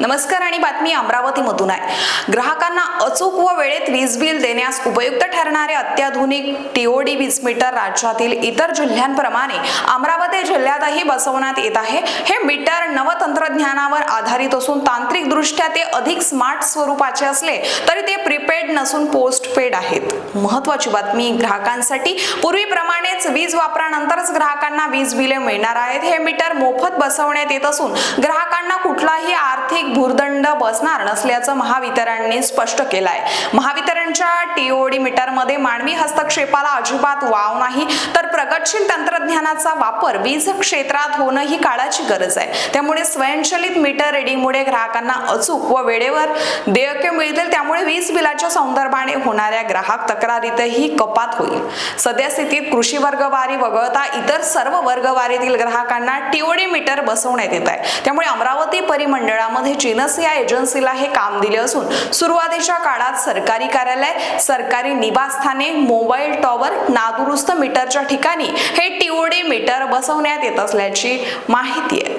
नमस्कार आणि बातमी अमरावतीमधून आहे. ग्राहकांना अचूक व वेळेत वीज बिल देण्यास उपयुक्त ठरणारे अत्याधुनिक टीओडी वीज मीटर राज्यातील इतर जिल्ह्यांप्रमाणे अमरावती जिल्ह्यातही बसवण्यात येत आहे. हे मीटर नवतंत्रज्ञानावर आधारित असून तांत्रिकदृष्ट्या ते अधिक स्मार्ट स्वरूपाचे असले तरी ते प्रीपेड नसून पोस्ट पेड आहेत. महत्वाची बातमी ग्राहकांसाठी पूर्वीप्रमाणेच वीज वापरानंतरच ग्राहकांना वीज बिले मिळणार आहेत. हे मीटर मोफत बसवण्यात येत असून ग्राहकांना कुठलाही आर्थिक भूर्दंड बसणार नसल्याचं महावितरणने स्पष्ट केलं आहे महावितरणच्या टीओडी मीटरमध्ये मानवी हस्तक्षेपाला अजिबात वाव नाही तर प्रगतशील तंत्र तंत्रज्ञानाचा वापर वीज क्षेत्रात होणं ही काळाची गरज आहे. त्यामुळे स्वयंचलित मीटर रिडिंगमुळे ग्राहकांना अचूक व वेळेवर देयके मिळतील. त्यामुळे वीज बिलाच्या संदर्भाने होणाऱ्या ग्राहक तक्रारीतही कपात होईल. सद्यस्थितीत कृषी वर्गवारी वगळता इतर सर्व वर्गवारीतील ग्राहकांना टीओडी मीटर बसवण्यात येत आहे. त्यामुळे अमरावती परिमंडळामध्ये जिनस या एजन्सीला हे काम दिले असून सुरुवातीच्या काळात सरकारी कार्यालय सरकारी निवासस्थाने मोबाईल टॉवर नादुरुस्त मीटरच्या ठिकाणी हे टीओडी मीटर बसवण्यात येत असल्याची माहिती आहे.